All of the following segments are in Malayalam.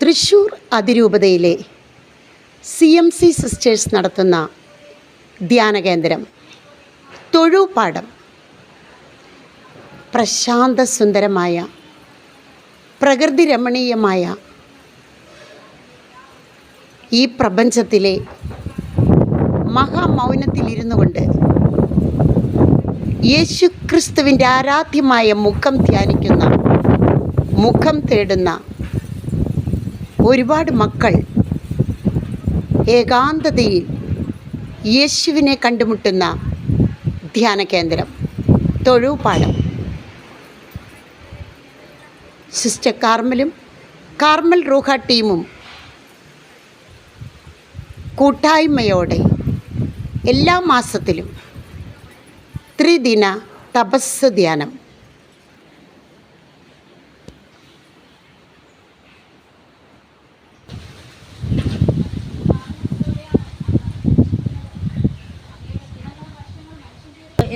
തൃശ്ശൂർ അതിരൂപതയിലെ സി എം സി സിസ്റ്റേഴ്സ് നടത്തുന്ന ധ്യാനകേന്ദ്രം തൊഴുപാടം പ്രശാന്ത സുന്ദരമായ പ്രകൃതി രമണീയമായ ഈ പ്രപഞ്ചത്തിലെ മഹാമൗനത്തിലിരുന്നു കൊണ്ട് യേശു ക്രിസ്തുവിന്റെ ആരാധ്യമായ മുഖം ധ്യാനിക്കുന്ന മുഖം തേടുന്ന ഒരുപാട് മക്കൾ ഏകാന്തതയിൽ യേശുവിനെ കണ്ടുമുട്ടുന്ന ധ്യാന കേന്ദ്രം തൊഴുപാടം സിസ്റ്റർ കാർമലും കാർമൽ റൂഹ ടീമും കൂട്ടായ്മയോടെ എല്ലാ മാസത്തിലും ത്രിദിന തപസ് ധ്യാനം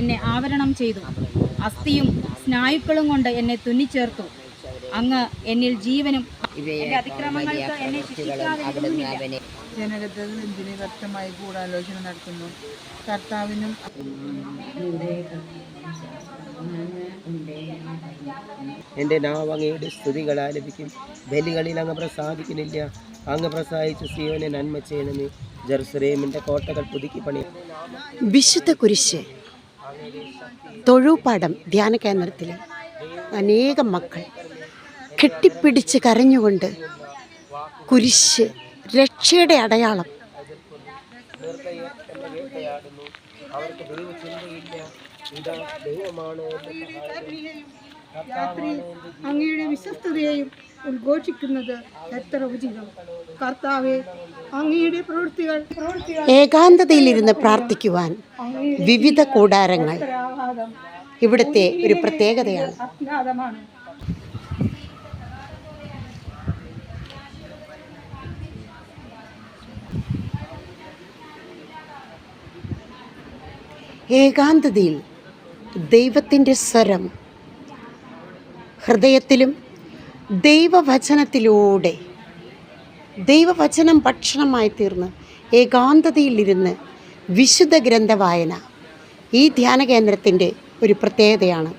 എന്നെ ആവരണം ചെയ്തു. അസ്ഥിയും സ്നായുക്കളും കൊണ്ട് എന്നെ തുന്നിച്ചേർത്തു. അങ്ങ് എന്നിൽ ജീവനും എന്റെ അതിക്രമങ്ങൾക്ക് എന്നെ ശിക്ഷിക്കാതിരിക്കുന്നുമില്ല ജനകത്തിൽ എന്തിന് വ്യക്തമായി ഗൂഢാലോചന നടത്തുന്നു? കർത്താവിനും എന്റെ നാവങ്ങയുടെ സ്തുതികൾ ആലപിക്കും. ബലികളിൽ അങ്ങ് പ്രസാദിക്കുന്നില്ല. അങ്ങ് പ്രസാദിച്ച് സിയോനെ നന്മ ചെയ്യണമേ. ജെറുസലേമിന്റെ കോട്ടകൾ പുതുക്കി പണി വിശുദ്ധ കുരിശ് തൊഴുപാടം ധ്യാന കേന്ദ്രത്തിൽ അനേകം മക്കൾ കെട്ടിപ്പിടിച്ച് കരഞ്ഞുകൊണ്ട് കുരിശ് രക്ഷയുടെ അടയാളം. രാത്രി അങ്ങയുടെ വിശ്വസ്തതയെയും ഉദ്ഘോഷിക്കുന്നത് എത്ര ഉചിതം. കർത്താവെ അങ്ങയുടെ പ്രവൃത്തികൾ ഏകാന്തതയിലിരുന്ന് പ്രാർത്ഥിക്കുവാൻ വിവിധ കൂടാരങ്ങൾ ഇവിടുത്തെ ഒരു പ്രത്യേകതയാണ്. ഏകാന്തതയിൽ ദൈവത്തിന്റെ സ്വരം ഹൃദയത്തിലും ദൈവവചനത്തിലൂടെ ദൈവവചനം ഭക്ഷണമായി തീർന്ന് ഏകാന്തതയിലിരുന്ന് വിശുദ്ധ ഗ്രന്ഥ വായന ഈ ധ്യാന കേന്ദ്രത്തിന്റെ ഒരു പ്രത്യേകതയാണ്.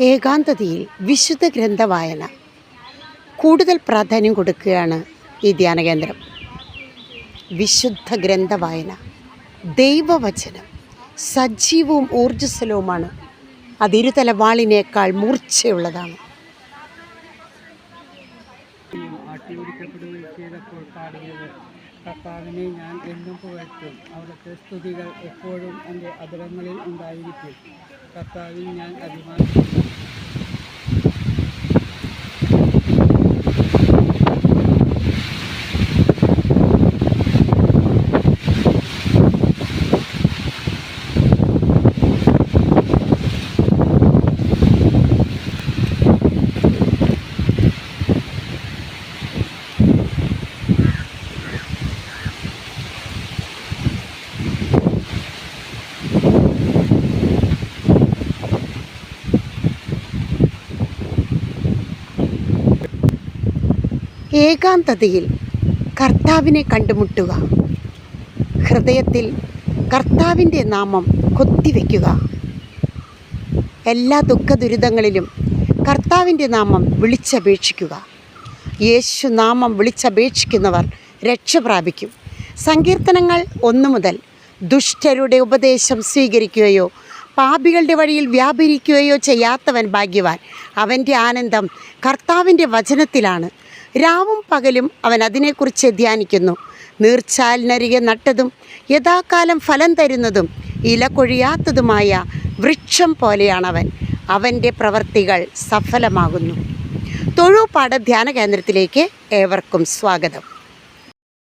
ഏകാന്തതയിൽ വിശുദ്ധ ഗ്രന്ഥ വായന കൂടുതൽ പ്രാധാന്യം കൊടുക്കുകയാണ് ഈ ധ്യാന കേന്ദ്രം. വിശുദ്ധ ഗ്രന്ഥ വായന ദൈവവചനം സജീവവും ഊർജസ്വലവുമാണ് അതിരുതല വാളിനേക്കാൾ മൂർച്ചയുള്ളതാണ്. കർത്താവിനെ ഞാൻ എന്നും എപ്പോഴും എന്റെ അതിരങ്ങളിൽ ഉണ്ടായിരിക്കും. കർത്താവിൽ ഞാൻ അഭിമാനിക്കുന്നു. ഏകാന്തതയിൽ കർത്താവിനെ കണ്ടുമുട്ടുക. ഹൃദയത്തിൽ കർത്താവിന്റെ നാമം കൊത്തിവെക്കുക എല്ലാ ദുഃഖ ദുരിതങ്ങളിലും കർത്താവിന്റെ നാമം വിളിച്ചപേക്ഷിക്കുക. യേശു നാമം വിളിച്ചപേക്ഷിക്കുന്നവർ രക്ഷ പ്രാപിക്കും. സങ്കീർത്തനങ്ങൾ ഒന്നു മുതൽ ദുഷ്ടരുടെ ഉപദേശം സ്വീകരിക്കുകയോ പാപികളുടെ വഴിയിൽ വ്യാപരിക്കുകയോ ചെയ്യാത്തവൻ ഭാഗ്യവാൻ. അവന്റെ ആനന്ദം കർത്താവിന്റെ വചനത്തിലാണ്. രാവും പകലും അവൻ അതിനെക്കുറിച്ച് ധ്യാനിക്കുന്നു. നീർച്ചാലിനരികെ നട്ടതും യഥാകാലം ഫലം തരുന്നതും ഇല കൊഴിയാത്തതുമായ വൃക്ഷം പോലെയാണവൻ. അവന്റെ പ്രവൃത്തികൾ സഫലമാകുന്നു. തൊഴുപാഠ ധ്യാന കേന്ദ്രത്തിലേക്ക് ഏവർക്കും സ്വാഗതം.